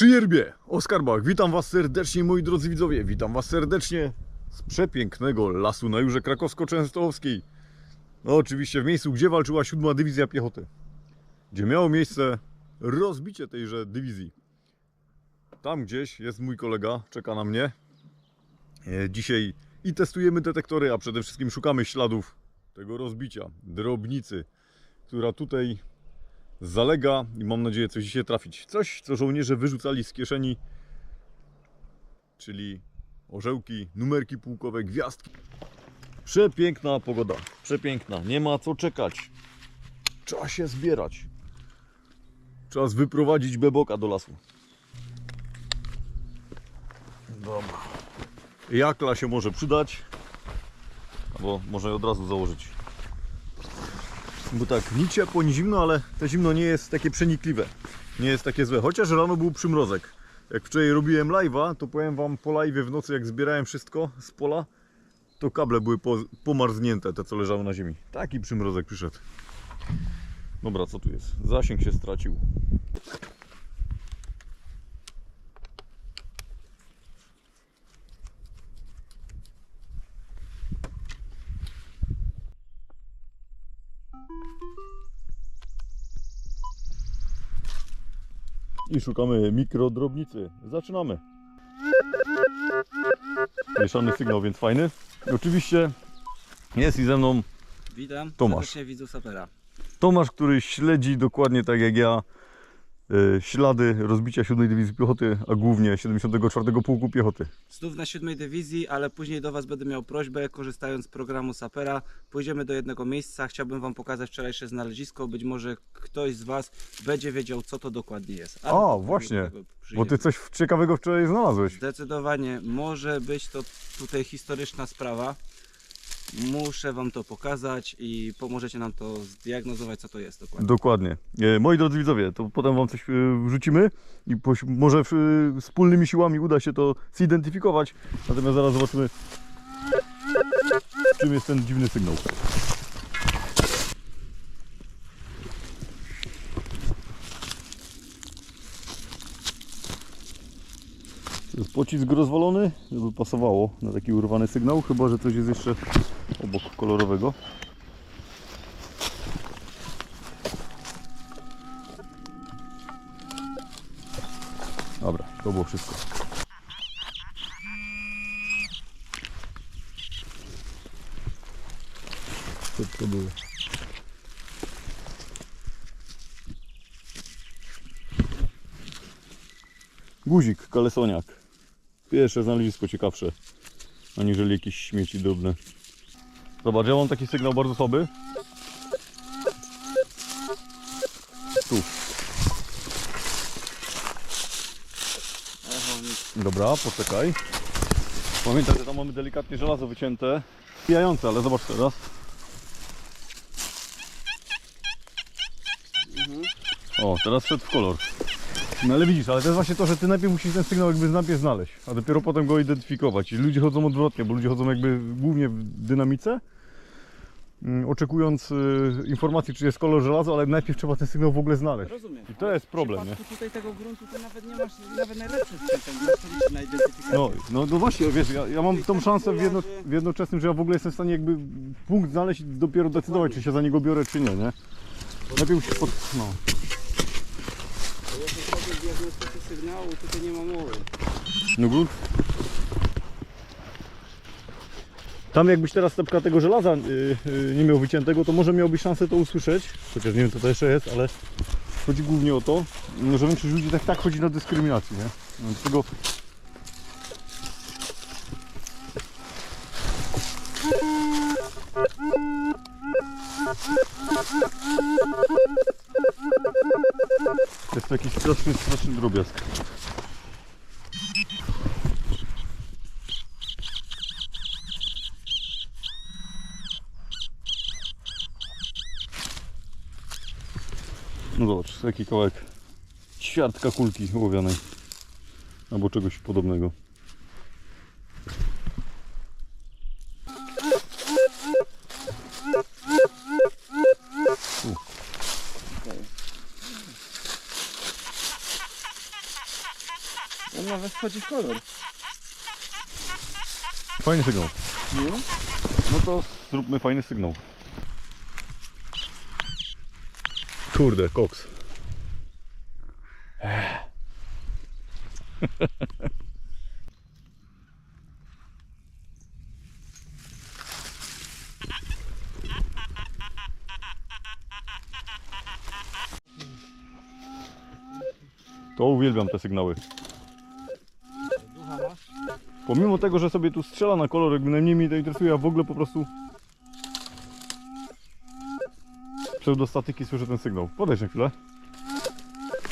Przy Jerbie, Oskar Bach, witam Was serdecznie moi drodzy widzowie, witam Was serdecznie z przepięknego lasu na Jurze Krakowsko-Częstochowskiej. No oczywiście w miejscu, gdzie walczyła siódma Dywizja Piechoty, gdzie miało miejsce rozbicie tejże dywizji. Tam gdzieś jest mój kolega, czeka na mnie. E, Dzisiaj i testujemy detektory, a przede wszystkim szukamy śladów tego rozbicia, drobnicy, która tutaj zalega i mam nadzieję coś dzisiaj trafić. Coś, co żołnierze wyrzucali z kieszeni, czyli orzełki, numerki pułkowe, gwiazdki. Przepiękna pogoda, przepiękna, nie ma co czekać. Trzeba się zbierać. Czas wyprowadzić beboka do lasu. Dobra. Jakla się może przydać, albo może od razu założyć. Bo tak, ni ciepło, ni zimno, ale to zimno nie jest takie przenikliwe. Nie jest takie złe. Chociaż rano był przymrozek. Jak wczoraj robiłem live'a, to powiem wam po live'ie w nocy, jak zbierałem wszystko z pola, to kable były po, pomarznięte, te co leżały na ziemi. Taki przymrozek przyszedł. Dobra, co tu jest? Zasięg się stracił. I szukamy mikrodrobnicy. Zaczynamy. Mieszany sygnał, więc fajny. I oczywiście jest i ze mną Witam. Tomasz. Serdecznie widzu Sapera. Tomasz, który śledzi dokładnie tak jak ja ślady rozbicia 7 Dywizji Piechoty, a głównie 74 Pułku Piechoty. Znów na siódmej dywizji, ale później do Was będę miał prośbę, korzystając z programu Sapera. Pójdziemy do jednego miejsca. Chciałbym Wam pokazać wczorajsze znalezisko. Być może ktoś z Was będzie wiedział, co to dokładnie jest. Ale A, właśnie, Bo ty coś ciekawego wczoraj znalazłeś. Zdecydowanie może być to tutaj historyczna sprawa. Muszę Wam to pokazać i pomożecie nam to zdiagnozować, co to jest dokładnie. Dokładnie. E, Moi drodzy widzowie, to potem wam coś e, wrzucimy i może e, wspólnymi siłami uda się to zidentyfikować. Natomiast zaraz zobaczymy, czym jest ten dziwny sygnał. Pocisk rozwalony, żeby pasowało na taki urwany sygnał, chyba że coś jest jeszcze obok kolorowego. Dobra, to było wszystko. Co to było? Guzik, kalesoniak. Pierwsze znalezisko ciekawsze, aniżeli jakieś śmieci drobne. Zobacz, ja mam taki sygnał bardzo słaby. Tu. Dobra, poczekaj. Pamiętaj, że tam mamy delikatnie żelazo wycięte. Pijające, ale zobacz teraz. O, teraz wszedł w kolor. No ale widzisz, ale to jest właśnie to, że ty najpierw musisz ten sygnał jakby najpierw znaleźć, a dopiero potem go identyfikować. I ludzie chodzą odwrotnie, bo ludzie chodzą jakby głównie w dynamice, mm, oczekując y, informacji, czy jest kolor żelazo, ale najpierw trzeba ten sygnał w ogóle znaleźć. Rozumiem. I to jest problem, W nie? przypadku tutaj tego gruntu to nawet nie masz nawet najlepszy sprzęt, nie masz to liczy na identyfikację. No, no, no właśnie, wiesz, ja, ja mam tą szansę w, jedno, w jednoczesnym, że ja w ogóle jestem w stanie jakby punkt znaleźć i dopiero decydować, czy się za niego biorę, czy nie, nie? Najpierw musisz pod... no. Sygnału, tutaj nie ma mowy. No grunt. Tam jakbyś teraz przykład tego żelaza y, y, nie miał wyciętego, to może miałbyś szansę to usłyszeć. Chociaż nie wiem co to jeszcze jest, ale chodzi głównie o to, no, że większość ludzi tak, tak chodzi na dyskryminację, nie? No, Dlatego jest straszny, straszny drobiazg. No zobacz, taki kawałek ćwiartka kulki ołowianej. Albo czegoś podobnego. On nawet wchodzi w kolor. Fajny sygnał. No. No to zróbmy fajny sygnał. Kurde, koks. To uwielbiam te sygnały. Pomimo tego, że sobie tu strzela na kolor, jakby najmniej mnie to interesuje, a w ogóle po prostu pseudostatyki słyszę ten sygnał. Podejdź na chwilę.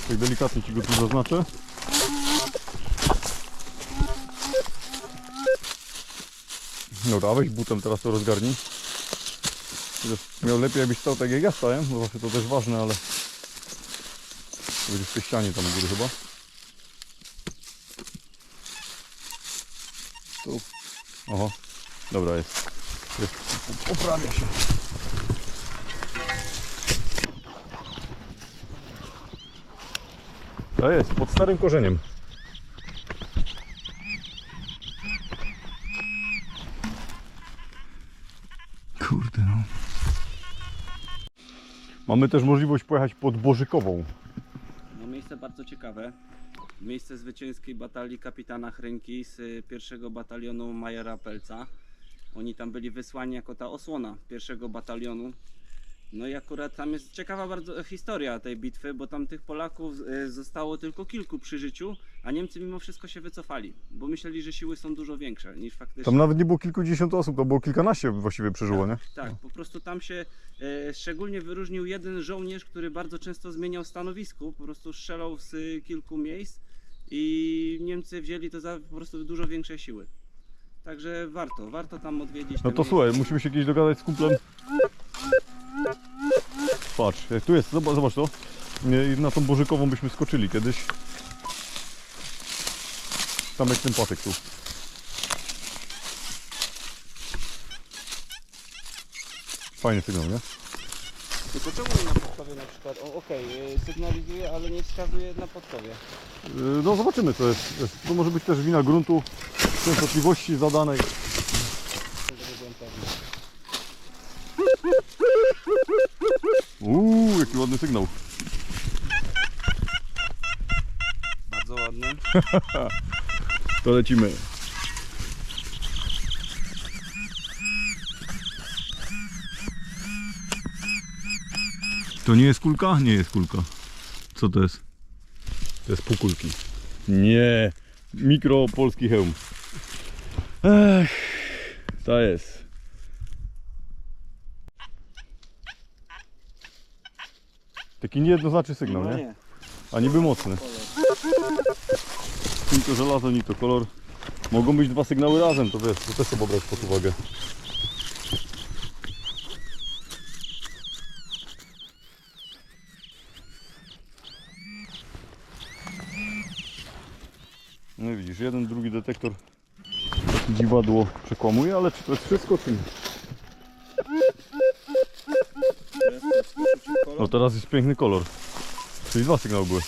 Tak delikatnie Ci go tu zaznaczę. Dobra, weź butem teraz to rozgarnij. Miał lepiej jakbyś stał tak jak ja stałem, bo zawsze to też ważne, ale to będzie w tej ścianie tam u góry chyba. Tu. Oho, dobra jest. jest. Poprawia się. To jest, pod starym korzeniem. Kurde no. Mamy też możliwość pojechać pod Bożykową. No miejsce bardzo ciekawe. Miejsce zwycięskiej batalii kapitana Chrynki z y, pierwszego batalionu Majera Pelca. Oni tam byli wysłani jako ta osłona pierwszego batalionu. No i akurat tam jest ciekawa bardzo historia tej bitwy, bo tam tych Polaków y, zostało tylko kilku przy życiu, a Niemcy mimo wszystko się wycofali, bo myśleli, że siły są dużo większe niż faktycznie. Tam nawet nie było kilkudziesiąt osób, to było kilkanaście właściwie przeżyło, nie? Tak, po prostu tam się e, szczególnie wyróżnił jeden żołnierz, który bardzo często zmieniał stanowisku, po prostu strzelał z kilku miejsc i Niemcy wzięli to za po prostu dużo większe siły. Także warto, warto tam odwiedzić. No to słuchaj, musimy się kiedyś dogadać z kumplem. Patrz, jak tu jest, zobacz, zobacz to. I Na tą Bożykową byśmy skoczyli kiedyś. Tam jest ten tu. Fajny sygnał, nie? Tylko czemu nie na podkowie na przykład? O, okej, y, sygnalizuje, ale nie wskazuje na podkowie. Yy, No zobaczymy co jest. To może być też wina gruntu, częstotliwości zadanej. Uuu, jaki ładny sygnał. Bardzo ładny. To lecimy. To nie jest kulka? Nie jest kulka. Co to jest? To jest półkulki. Nie. Mikro polski hełm. Ech, to jest. Taki niejednoznaczny sygnał, No nie? nie. A niby mocny. Ni to żelazo, ni to kolor. Mogą być dwa sygnały razem, to wiesz, to też trzeba brać pod uwagę. No i widzisz, jeden, drugi detektor dziwadło przekłamuje, ale czy to jest wszystko, czy nie? To. No teraz jest piękny kolor. Czyli dwa sygnały były.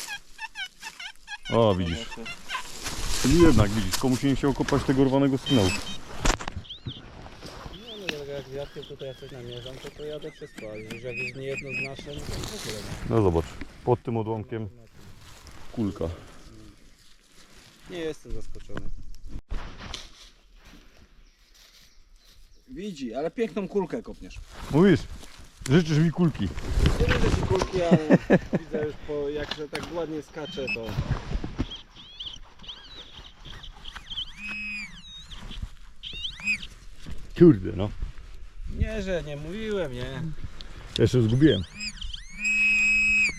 O, widzisz. Czyli jednak, widzisz, komuś nie chciał kopać tego rwanego sygnału. No, jak wiatkiem tutaj ja coś namierzam, to to jadę wszystko, ale już jak jest niejednoznaczne, no to w ogóle nie. No zobacz, pod tym odłamkiem kulka. Nie jestem zaskoczony. Widzi, ale piękną kulkę kopniesz. Mówisz, życzysz mi kulki. Nie widzę ci kulki, ale widzę już po, jak że tak ładnie skacze, to... Kurde, no. Nie, że nie mówiłem, nie. Jeszcze zgubiłem.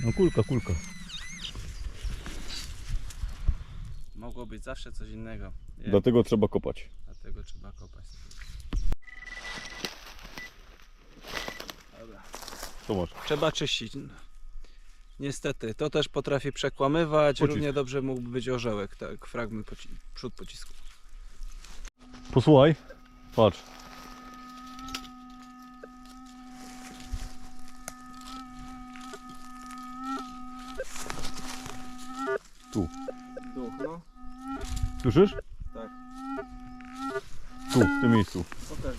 No kulka, kulka. Mogło być zawsze coś innego. Nie, Dlatego trzeba kopać. Dlatego trzeba kopać. Dobra. Trzeba czyścić. Niestety, to też potrafi przekłamywać. Pocisk. Równie dobrze mógłby być orzełek, tak, fragment poci przód pocisku. Posłuchaj. Patrz. Tu. Duch, no. Słyszysz? Tak. Tu, w tym miejscu. Pokaż.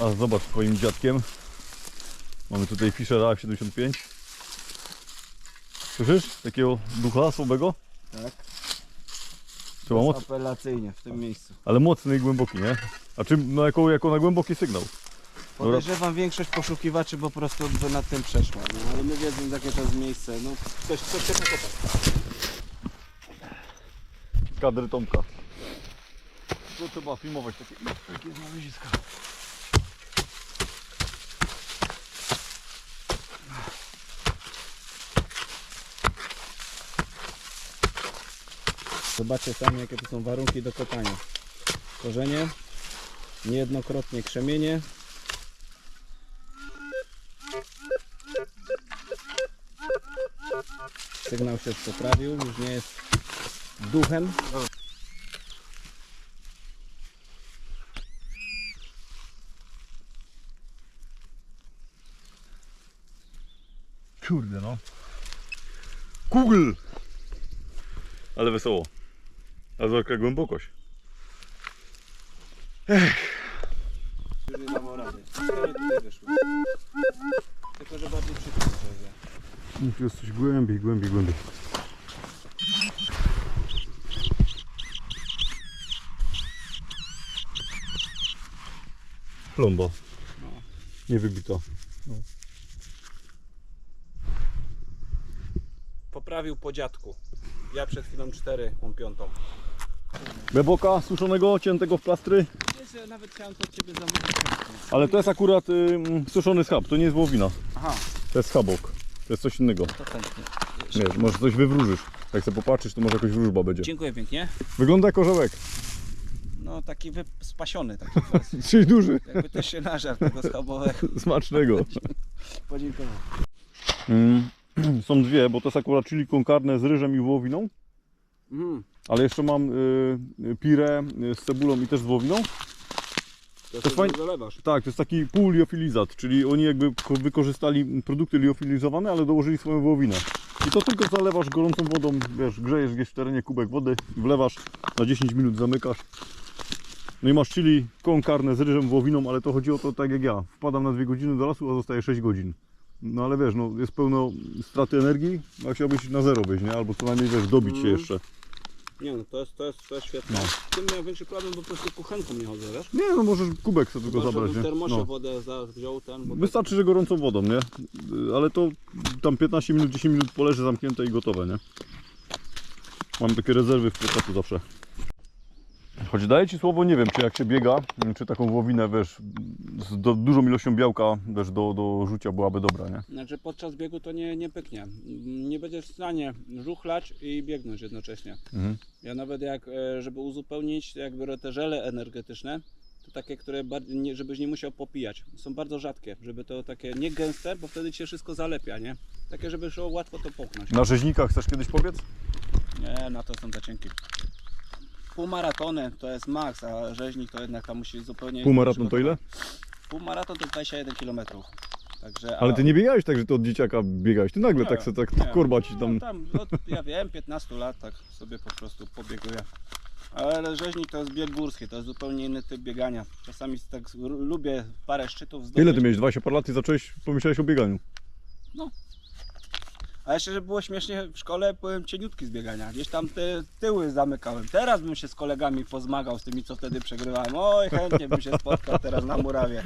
A zobacz swoim dziadkiem. Mamy tutaj Fischera F75. Słyszysz? Takiego ducha słabego? Tak. Trzeba moc, Apelacyjnie w tym miejscu. ale mocny i głęboki, nie? A czym, no jako, jako na głęboki sygnał. Podejrzewam większość poszukiwaczy po prostu by nad tym przeszła, no, ale my wiedzą jakie to jest miejsce, no ktoś, ktoś się pokopał. Kadry Tomka. To trzeba filmować takie, takie znaleziska. Zobaczcie sami jakie to są warunki do kopania. Korzenie, niejednokrotnie krzemienie. Sygnał się poprawił, już nie jest duchem. Kurde no. Google! Ale wesoło. A zobacz jaka głębokość. Już nie dało rady. Cztery tutaj wyszły. Tylko, że bardziej przycisk Tu jest coś głębiej, głębiej, głębiej. Plomba. No. Nie wybita. Poprawił po dziadku. Ja przed chwilą cztery, on piątą. Beboka suszonego, ciętego w plastry. Wiesz, że nawet chciałem to od Ciebie zamówić. Ale to jest akurat y, suszony schab, to nie jest wołowina. Aha, To jest schabok. To jest coś innego. to chętnie. Wiesz, może coś wywróżysz. Jak sobie popatrzysz, to może jakaś wróżba będzie. Dziękuję pięknie. Wygląda jak orzełek. No taki wy... spasiony taki. Czyli duży. Jakby to się nażar tego schabowego. Smacznego. Podziękował. Mm, są dwie, bo to jest akurat chili con carne z ryżem i wołowiną. Mm. Ale jeszcze mam y, pire y, z cebulą i też z wołowiną. To, To fajnie- zalewasz. Tak, to jest taki półliofilizat, czyli oni jakby ko- wykorzystali produkty liofilizowane, ale dołożyli swoją wołowinę. I to tylko zalewasz gorącą wodą, wiesz, grzejesz gdzieś w terenie kubek wody, wlewasz, na 10 minut zamykasz. No i masz chili con carne z ryżem, wołowiną, ale to chodzi o to tak jak ja. Wpadam na 2 godziny do lasu, a zostaje 6 godzin. No ale wiesz, no jest pełno straty energii, a chciałbyś na zero być, nie? Albo co najmniej wiesz, dobić się Mhm. jeszcze. Nie no, to jest, to jest, to jest świetne. No. Z tym miałem większy problem, bo po prostu kuchenką nie chodzę, wiesz? Nie, no możesz kubek sobie tylko zabrać, nie? termosie No. wodę za, wziął ten, bo Wystarczy, że gorącą wodą, nie? Y, Ale to tam 15 minut, 10 minut poleży zamknięte i gotowe, nie? Mam takie rezerwy w plecaku zawsze. Choć daję Ci słowo, nie wiem, czy jak się biega, czy taką wołowinę, wiesz, z do, dużą ilością białka, wiesz, do, do rzucia byłaby dobra, nie? Znaczy podczas biegu to nie, nie pyknie. Nie będziesz w stanie żuchlać i biegnąć jednocześnie. Mhm. Ja nawet jak, e, żeby uzupełnić jak biorę te żele energetyczne, to takie, które nie, żebyś nie musiał popijać. Są bardzo rzadkie, żeby to takie nie gęste, bo wtedy ci się wszystko zalepia, nie? Takie, żeby szło łatwo to połknąć. Na rzeźnikach chcesz kiedyś powiedz? Nie, na to są za cienkie. Półmaratony to jest maks, a rzeźnik to jednak tam musi zupełnie... Półmaraton to ile? Półmaraton to 21 km. Także, Ale a- Ty nie biegałeś tak, że Ty od dzieciaka biegałeś, Ty nagle tak, se, tak nie. korba Ci No, tam... tam no, ja wiem, 15 lat tak sobie po prostu pobieguję. Ale rzeźnik to jest bieg górski, to jest zupełnie inny typ biegania. Czasami tak r- lubię parę szczytów zdobyć. Ile Ty miałeś? 20 parę lat i zacząłeś, pomyślałeś o bieganiu? A jeszcze, żeby było śmiesznie, w szkole byłem cieniutki z biegania. Gdzieś tam te tyły zamykałem. Teraz bym się z kolegami pozmagał z tymi, co wtedy przegrywałem. Oj, chętnie bym się spotkał teraz na murawie.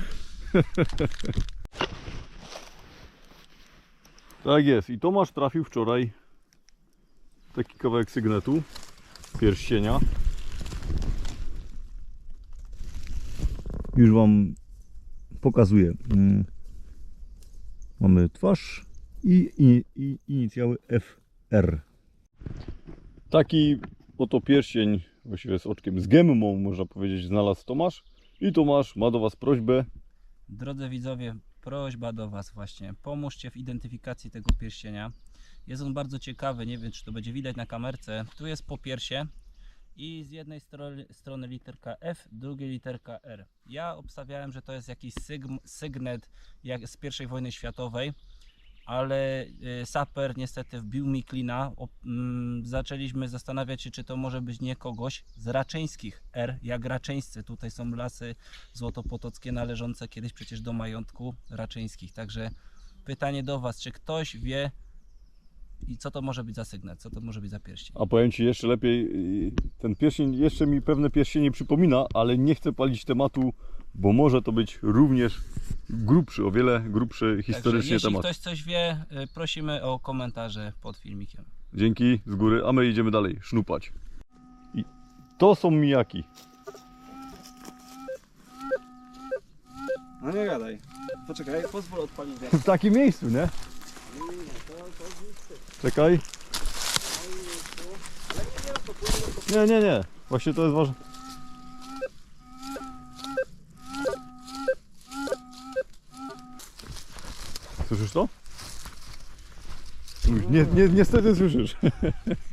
Tak jest. I Tomasz trafił wczoraj taki kawałek sygnetu, pierścienia. Już Wam pokazuję. Mm. Mamy twarz i, i, i inicjały FR. Taki oto pierścień, właściwie z oczkiem, z gemmą można powiedzieć, znalazł Tomasz. I Tomasz ma do Was prośbę. Drodzy widzowie, prośba do Was właśnie. Pomóżcie w identyfikacji tego pierścienia. Jest on bardzo ciekawy, nie wiem czy to będzie widać na kamerce. Tu jest po piersie i z jednej strony, strony literka F, drugiej literka R. Ja obstawiałem, że to jest jakiś sygnet jak z I wojny światowej. Ale y, saper niestety wbił mi klina. Mm, zaczęliśmy zastanawiać się, czy to może być nie kogoś z raczyńskich R, jak raczyńscy. Tutaj są lasy złotopotockie należące kiedyś przecież do majątku raczyńskich. Także pytanie do Was, czy ktoś wie i co to może być za sygnał, co to może być za pierścień? A powiem Ci jeszcze lepiej, yy, ten pierścień jeszcze mi pewne pierścienie przypomina, ale nie chcę palić tematu, bo może to być również grubszy, o wiele grubszy historycznie Także jeśli temat. ktoś coś wie, y, prosimy o komentarze pod filmikiem. Dzięki z góry, a my idziemy dalej sznupać. I to są mijaki. No nie gadaj. Poczekaj, pozwól odpalić W takim miejscu, nie? Czekaj. Nie, nie, nie. Właśnie to jest ważne. Słyszysz to? Nie, nie, niestety słyszysz.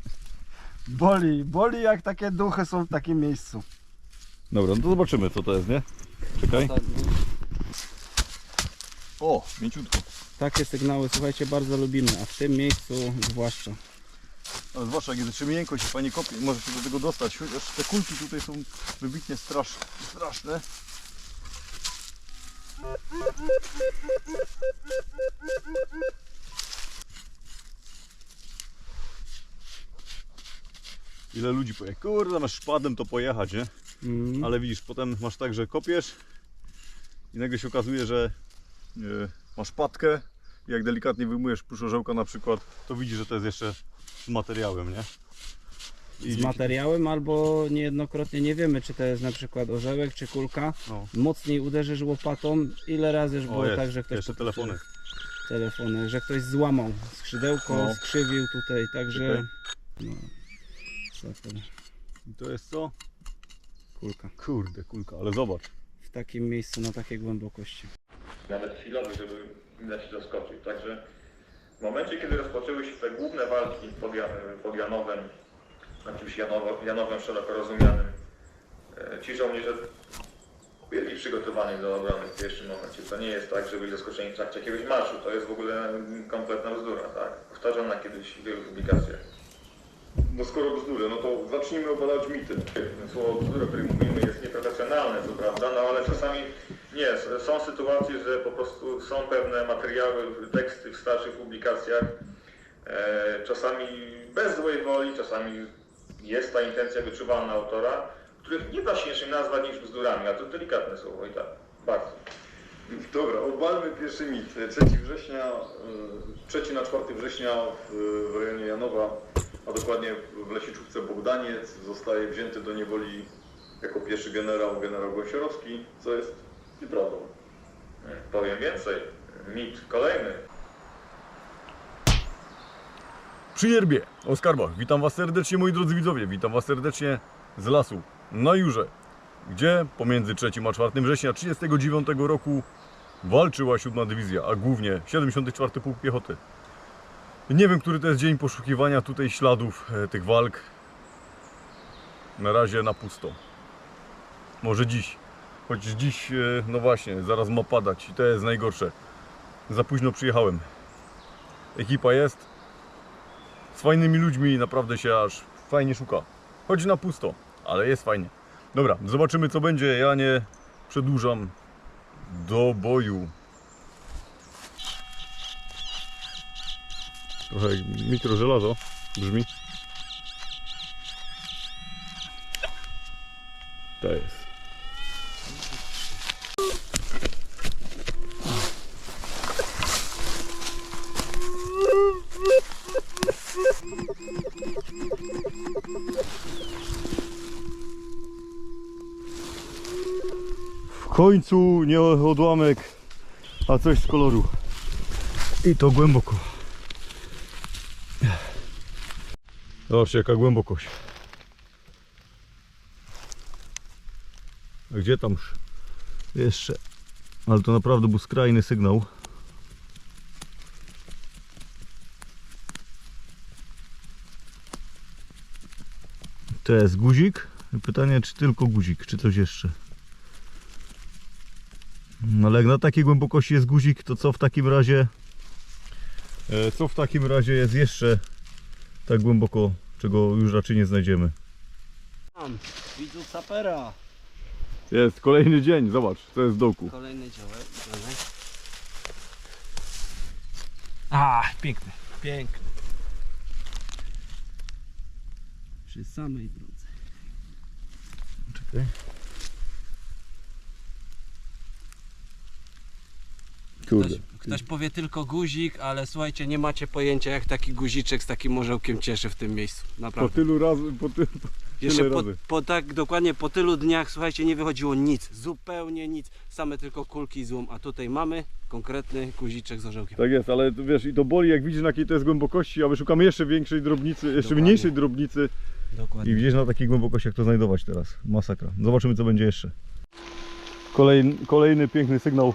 Boli, boli jak takie duchy są w takim miejscu. Dobra, no to zobaczymy co to jest, nie? Czekaj. O, mięciutko. Takie sygnały, słuchajcie, bardzo lubimy, a w tym miejscu zwłaszcza. Ale zwłaszcza jak jest jeszcze miękko się fajnie kopie, może się do tego dostać. Chociaż te kulki tutaj są wybitnie strasz, straszne. Ile ludzi poje? Kurde, masz szpadem to pojechać, nie? Mm. Ale widzisz, potem masz tak, że kopiesz i nagle się okazuje, że e, masz patkę jak delikatnie wyjmujesz puszorzełka na przykład, to widzisz, że to jest jeszcze z materiałem, nie? Z materiałem albo niejednokrotnie nie wiemy, czy to jest na przykład orzełek, czy kulka. No. Mocniej uderzysz łopatą. Ile razy już było jest, tak, że ktoś jeszcze telefony. telefony, że ktoś złamał skrzydełko, No. skrzywił tutaj, także no, super, I to jest co? kulka. Kurde, kulka, ale zobacz. W takim miejscu na takiej głębokości. nawet chwilowy, żeby nie dać się zaskoczyć. Także w momencie, kiedy rozpoczęły się te główne walki pod, Jan, pod Janowem, czymś Janowo, Janowem szeroko rozumianym, e, ci żołnierze byli przygotowani do obrony w pierwszym momencie. To nie jest tak, że byli zaskoczeni w trakcie jakiegoś marszu. To jest w ogóle kompletna bzdura, tak? Powtarzana kiedyś w wielu publikacjach. No skoro bzdury, no to zacznijmy obalać mity. Słowo bzdura, o którym mówimy, jest nieprofesjonalne, co prawda, no ale czasami nie. Są sytuacje, że po prostu są pewne materiały, teksty w starszych publikacjach, e, czasami bez złej woli, czasami jest ta intencja wyczuwalna autora, których nie da się inaczej nazwać niż bzdurami, a to delikatne słowo i tak, bardzo. Dobra, obalmy pierwszy mit. 3 września, e, 3 na 4 września w, rejonie Janowa, a dokładnie w Lesiczówce Bogdaniec zostaje wzięty do niewoli jako pierwszy generał, generał Gąsiorowski, co jest nieprawdą. Powiem więcej, mit kolejny. Przy Jerbie, o skarbach. Witam Was serdecznie, moi drodzy widzowie. Witam Was serdecznie z lasu na Jurze, gdzie pomiędzy 3 a 4 września 1939 roku walczyła 7 Dywizja, a głównie 74 Pułk Piechoty. Nie wiem, który to jest dzień poszukiwania tutaj śladów e, tych walk. Na razie na pusto. Może dziś. Choć dziś, e, no właśnie, zaraz ma padać i to jest najgorsze. Za późno przyjechałem. Ekipa jest, z fajnymi ludźmi naprawdę się aż fajnie szuka. Chodzi na pusto, ale jest fajnie. Dobra, zobaczymy co będzie. Ja nie przedłużam do boju. Trochę mikrożelazo brzmi. To jest. W końcu nie odłamek, a coś z koloru. I to głęboko. Zobaczcie jaka głębokość. A gdzie tam już? Jeszcze. Ale to naprawdę był skrajny sygnał. To jest guzik. Pytanie czy tylko guzik, czy coś jeszcze. No ale jak na takiej głębokości jest guzik, to co w takim razie E, Co w takim razie jest jeszcze tak głęboko, czego już raczej nie znajdziemy? Widzów sapera. Jest kolejny dzień, zobacz, co jest w dołku. Kolejny działek. A, piękny, piękny. Przy samej drodze. Czekaj. Kurde. Ktoś, ktoś powie tylko guzik, ale słuchajcie, nie macie pojęcia jak taki guziczek z takim orzełkiem cieszy w tym miejscu. Po Naprawdę. tylu razy, po, ty, po Jeszcze tyle po, razy. po tak dokładnie po tylu dniach, słuchajcie, nie wychodziło nic, zupełnie nic, same tylko kulki i złom, a tutaj mamy konkretny guziczek z orzełkiem. Tak jest, ale to wiesz, i to boli jak widzisz na jakiej to jest głębokości, a my szukamy jeszcze większej drobnicy, jeszcze Dokładnie. mniejszej drobnicy i Dokładnie. widzisz na takiej głębokości jak to znajdować teraz. Masakra. Zobaczymy co będzie jeszcze. Kolejny, kolejny piękny sygnał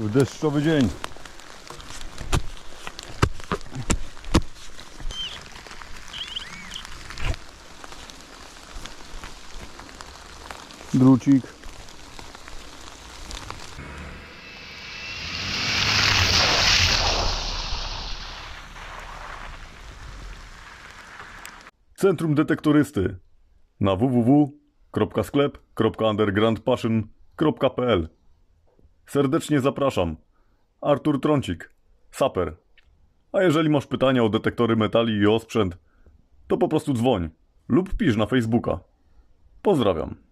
w deszczowy dzień. Drucik. Centrum Detektorysty na www.sklep.undergroundpassion.pl Serdecznie zapraszam. Artur Trącik, saper. A jeżeli masz pytania o detektory metali i o sprzęt, to po prostu dzwoń lub pisz na Facebooka. Pozdrawiam.